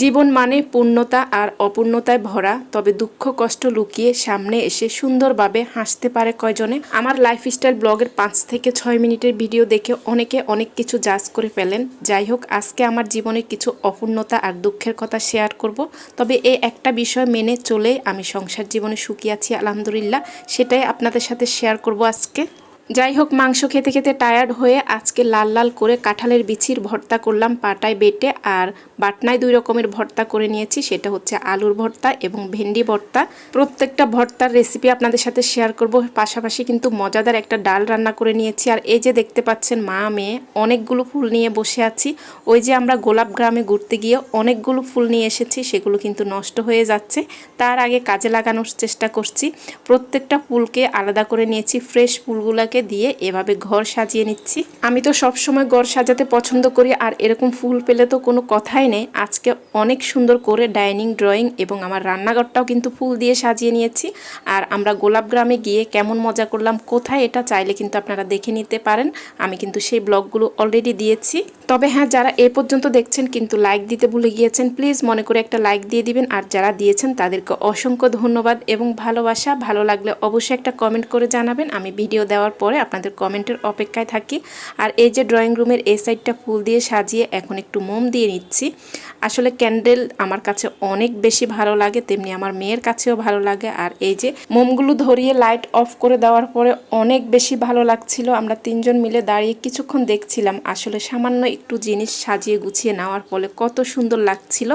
জীবন মানে পূর্ণতা আর অপূর্ণতায় ভরা, তবে দুঃখ, কষ্ট লুকিয়ে সামনে এসে সুন্দরভাবে হাসতে পারে কয়জনে? আমার লাইফস্টাইল ব্লগের পাঁচ থেকে ছয় মিনিটের ভিডিও দেখে অনেকে অনেক কিছু জাজ করে ফেলেন। যাই হোক, আজকে আমার জীবনের কিছু অপূর্ণতা আর দুঃখের কথা শেয়ার করব। তবে এই একটা বিষয় মেনে চলে আমি সংসার জীবনে সুখী আছি, আলহামদুলিল্লাহ। সেটাই আপনাদের সাথে শেয়ার করব আজকে। যাই হোক মাংস খেতে খেতে টায়ার্ড হয়ে আজকে লাল লাল করে কাঁঠালের বিচির ভর্তা করলাম পাটায় বেটে আর বাটনায় দুই রকমের ভর্তা করে নিয়েছি। সেটা হচ্ছে আলুর ভর্তা এবং ভেন্ডি ভর্তা। প্রত্যেকটা ভর্তার রেসিপি আপনাদের সাথে শেয়ার করব। পাশাপাশি কিন্তু মজাদার একটা ডাল রান্না করে নিয়েছি। আর এই যে দেখতে পাচ্ছেন মা, মেয়ে, অনেকগুলো ফুল নিয়ে বসে আছি। ওই যে আমরা গোলাপ গ্রামে ঘুরতে গিয়ে অনেকগুলো ফুল নিয়ে এসেছি, সেগুলো কিন্তু নষ্ট হয়ে যাচ্ছে। তার আগে কাজে লাগানোর চেষ্টা করছি। প্রত্যেকটা ফুলকে আলাদা করে নিয়েছি। ফ্রেশ ফুলগুলোকে দিয়ে এভাবে ঘর সাজিয়ে নিচ্ছি। আমি তো সব সময় ঘর সাজাতে পছন্দ করি আর এরকম ফুল পেলে তো কোনো কথাই নেই। আজকে অনেক সুন্দর করে ডাইনিং, ড্রয়িং এবং আমার রান্নাঘরটাও কিন্তু ফুল দিয়ে সাজিয়ে নিয়েছি। আর আমরা গোলাপ গ্রামে গিয়ে কেমন মজা করলাম, কোথায় এটা চাইলে কিন্তু আপনারা দেখে নিতে পারেন। আমি কিন্তু সেই ব্লগগুলো অলরেডি দিয়েছি। তবে হ্যাঁ যারা এ পর্যন্ত দেখছেন কিন্তু লাইক দিতে ভুলে গিয়েছেন প্লিজ মনে করে একটা লাইক দিয়ে দিবেন। আর যারা দিয়েছেন তাদেরকে অসংখ্য ধন্যবাদ এবং ভালোবাসা। ভালো লাগলে অবশ্যই একটা কমেন্ট করে জানাবেন। আমি ভিডিও দেওয়ার পরে আপনাদের কমেন্টের অপেক্ষায় থাকি। আর এই যে ড্রয়িং রুমের এই সাইডটা ফুল দিয়ে সাজিয়ে এখন একটু মোম দিয়ে নিচ্ছি। আসলে ক্যান্ডেল আমার কাছে অনেক বেশি ভালো লাগে, তেমনি আমার মেয়ের কাছেও ভালো লাগে। আর এই যে মোমগুলো ধরিয়ে লাইট অফ করে দেওয়ার পরে অনেক বেশি ভালো লাগছিল। আমরা তিনজন মিলে দাঁড়িয়ে কিছুক্ষণ দেখছিলাম। আসলে সামান্য একটু জিনিস সাজিয়ে গুছিয়ে নেওয়ার ফলে কত সুন্দর লাগছিল।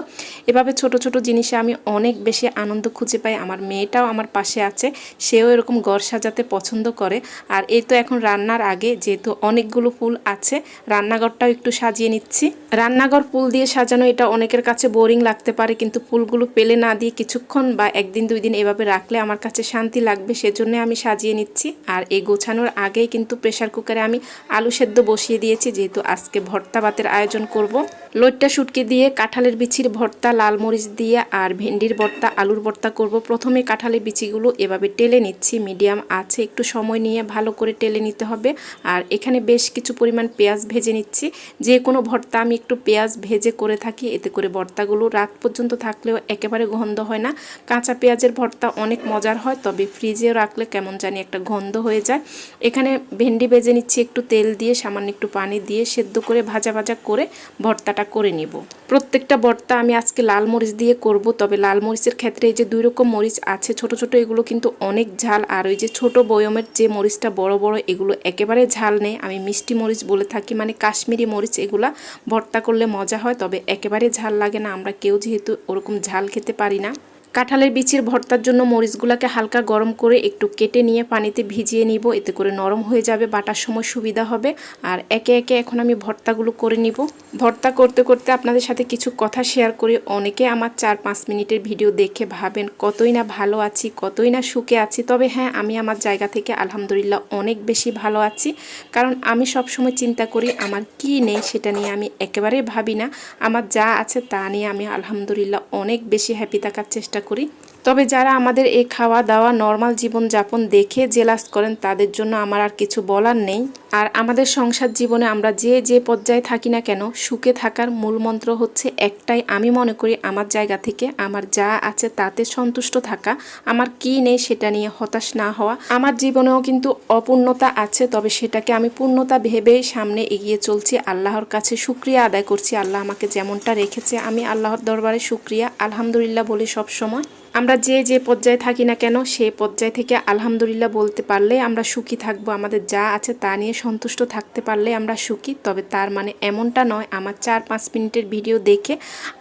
এভাবে ছোট ছোট জিনিসে আমি অনেক বেশি আনন্দ খুঁজে পাই। আমার মেয়েটাও আমার পাশে আছে, সেও এরকম ঘর সাজাতে পছন্দ করে। আর এই তো এখন রান্নার আগে, যেহেতু অনেকগুলো ফুল আছে, রান্নাঘরটাও একটু সাজিয়ে নিচ্ছি। রান্নাঘর ফুল দিয়ে সাজানো এটা অনেকের কাছে বোরিং লাগতে পারে, কিন্তু ফুলগুলো পেলে না দিয়ে কিছুক্ষণ বা একদিন, দুই দিন এভাবে রাখলে আমার কাছে শান্তি লাগবে, সেজন্য আমি সাজিয়ে নিচ্ছি আর এই গোছানোর আগেই কিন্তু প্রেশার কুকারে আমি আলু সেদ্ধ বসিয়ে দিয়েছি, যেহেতু আজকে ভর্তা ভাতের আয়োজন করব। লইট্টা শুটকি দিয়ে কাঁঠালের বিচির ভর্তা, লাল মরিচ দিয়ে আর ভেন্ডির ভর্তা, আলুর ভর্তা করব। প্রথমে কাঁঠালের বিচিগুলো এভাবে টেলে নিচ্ছি, মিডিয়াম আছে, একটু সময় নিয়ে ভালো করে টেলে নিতে হবে। আর এখানে বেশ কিছু পরিমাণ পেঁয়াজ ভেজে নিচ্ছি। যে কোনো ভর্তা আমি একটু পেঁয়াজ ভেজে করে থাকি, এতে করে ভর্তাগুলো রাত পর্যন্ত থাকলেও একেবারে গন্ধ হয় না। কাঁচা পেঁয়াজের ভর্তা অনেক মজার হয়, তবে ফ্রিজে রাখলে কেমন জানি একটা গন্ধ হয়ে যায়। এখানে ভেন্ডি ভেজে নিচ্ছি, একটু তেল দিয়ে, সামান্য একটু পানি দিয়ে সেদ্ধ করে, ভাজা ভাজা করে ভর্তাটা করে নিব। প্রত্যেকটা ভর্তা আমি আজকে লাল মরিচ দিয়ে করব, তবে লাল মরিচের ক্ষেত্রে এই যে দুই রকম মরিচ আছে, ছোট ছোট এগুলো কিন্তু অনেক ঝাল, আর ওই যে ছোট বয়মের যে মরিচটা বড় বড়, এগুলো একেবারে ঝাল নেই। আমি মিষ্টি মরিচ বলে থাকি মানে কাশ্মীরি মরিচ, এগুলা ভর্তা করলে মজা হয়, তবে একেবারে ঝাল লাগে না। আমরা কেউ যেহেতু ওরকম ঝাল খেতে পারি না। কাঁঠালের বিচির ভর্তার জন্য মরিচগুলোকে হালকা গরম করে একটু কেটে নিয়ে পানিতে ভিজিয়ে নিব। এতে করে নরম হয়ে যাবে, বাটার সময় সুবিধা হবে। আর একে একে এখন আমি ভর্তাগুলো করে নিব। ভর্তা করতে করতে আপনাদের সাথে কিছু কথা শেয়ার করি অনেকে আমার চার পাঁচ মিনিটের ভিডিও দেখে ভাবেন, কতই না ভালো আছি, কতই না সুখে আছি? তবে হ্যাঁ আমি আমার জায়গা থেকে আলহামদুলিল্লাহ অনেক বেশি ভালো আছি। কারণ আমি সব সময় চিন্তা করি আমার কি নেই সেটা নিয়ে আমি একেবারে ভাবি না। আমার যা আছে তা নিয়ে আমি আলহামদুলিল্লাহ অনেক বেশি হ্যাপি থাকার চেষ্টা করি। তবে যারা আমাদের এই খাওয়া দাওয়া নর্মাল জীবনযাপন দেখে জেলাস করেন, তাদের জন্য আমার আর কিছু বলার নেই। আর আমাদের সংসার জীবনে আমরা যে যে পর্যায়ে থাকি না কেন, সুখে থাকার মূল মন্ত্র হচ্ছে একটাই। আমি মনে করি আমার জায়গা থেকে আমার যা আছে তাতে সন্তুষ্ট থাকা। আমার কি নেই সেটা নিয়ে হতাশ না হওয়া। আমার জীবনেও কিন্তু অপূর্ণতা আছে, তবে সেটাকে আমি পূর্ণতা ভেবে সামনে এগিয়ে চলছি। আল্লাহর কাছে সুক্রিয়া আদায় করছি। আল্লাহ আমাকে যেমনটা রেখেছে, আমি আল্লাহর দরবারে সুক্রিয়া আলহামদুলিল্লাহ বলি সব সময় আমরা যে যে পর্যায়ে থাকি না কেন সেই পর্যায় থেকে আলহামদুলিল্লাহ বলতে পারলে আমরা সুখী থাকব। আমাদের যা আছে তা নিয়ে সন্তুষ্ট থাকতে পারলে আমরা সুখী, তবে তার মানে এমনটা নয়, আমার চার পাঁচ মিনিটের ভিডিও দেখে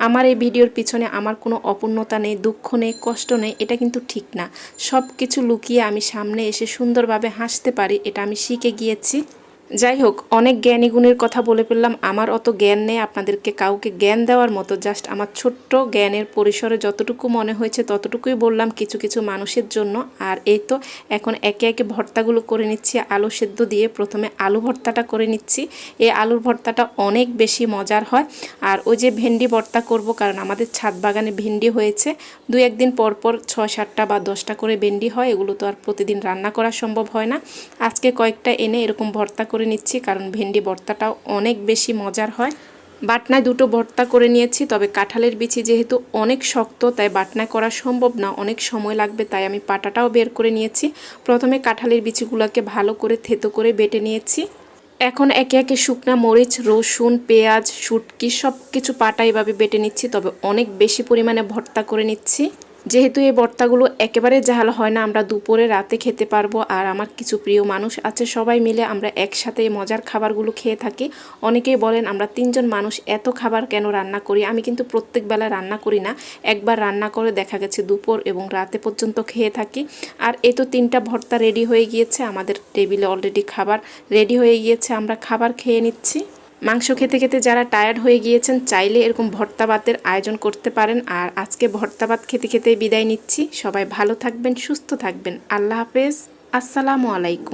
আমার এই ভিডিওর পিছনে আমার কোনো অপূর্ণতা নেই, দুঃখ নেই, কষ্ট নেই, এটা কিন্তু ঠিক না। সব কিছু লুকিয়ে আমি সামনে এসে সুন্দরভাবে হাসতে পারি, এটা আমি শিখে গিয়েছি। যাই হোক, অনেক জ্ঞানী গুণের কথা বলে ফেললাম। আমার অত জ্ঞান নেই, আপনাদেরকে কাউকে জ্ঞান দেওয়ার মতো জাস্ট আমার ছোট্ট জ্ঞানের পরিসরে যতটুকু মনে হয়েছে ততটুকুই বললাম কিছু কিছু মানুষের জন্য। আর এই তো এখন একে একে ভর্তাগুলো করে নিচ্ছি, আলু সেদ্ধ দিয়ে প্রথমে আলু ভর্তাটা করে নিচ্ছি। এই আলুর ভর্তাটা অনেক বেশি মজার হয়। আর ওই যে ভেন্ডি ভর্তা করব, কারণ আমাদের ছাদ বাগানে ভেন্ডি হয়েছে। দু একদিন পর পর ছয় সাতটা বা দশটা করে ভেন্ডি হয়, এগুলো তো আর প্রতিদিন রান্না করা সম্ভব হয় না। আজকে কয়েকটা এনে এরকম ভর্তা করে নিচ্ছি, কারণ ভেন্ডি ভর্তাটাও অনেক বেশি মজার হয়। বাটনায় দুটো ভর্তা করে নিয়েছি, তবে কাঁঠালের বিচি যেহেতু অনেক শক্ত, তাই বাটনায় করা সম্ভব না, অনেক সময় লাগবে, তাই আমি পাটাটাও বের করে নিয়েছি। প্রথমে কাঁঠালের বিচিগুলোকে ভালো করে থেতো করে বেটে নিয়েছি। এখন একে একে শুকনা মরিচ, রসুন, পেঁয়াজ, শুটকি সব কিছু পাটা এভাবে বেটে নিচ্ছি, তবে অনেক বেশি পরিমাণে ভর্তা করে নিচ্ছি। যেহেতু এই ভর্তাগুলো একেবারে জাহাল হয় না, আমরা দুপুরে রাতে খেতে পারব। আর আমার কিছু প্রিয় মানুষ আছে, সবাই মিলে আমরা একসাথে মজার খাবারগুলো খেয়ে থাকি। অনেকেই বলেন, আমরা তিনজন মানুষ এত খাবার কেন রান্না করি? আমি কিন্তু প্রত্যেক বেলা রান্না করি না। একবার রান্না করে দেখা গেছে দুপুর এবং রাতে পর্যন্ত খেয়ে থাকি। আর এই তো তিনটা ভর্তা রেডি হয়ে গিয়েছে, আমাদের টেবিলে অলরেডি খাবার রেডি হয়ে গিয়েছে, আমরা খাবার খেয়ে নিচ্ছি। মাংস খেতে খেতে যারা টায়ার্ড হয়ে গিয়েছেন, চাইলে এরকম ভর্তা ভাতের আয়োজন করতে পারেন। আর আজকে ভর্তা ভাত খেতে খেতে বিদায় নিচ্ছি। সবাই ভালো থাকবেন, সুস্থ থাকবেন। আল্লাহ হাফেজ। আসসালামু আলাইকুম।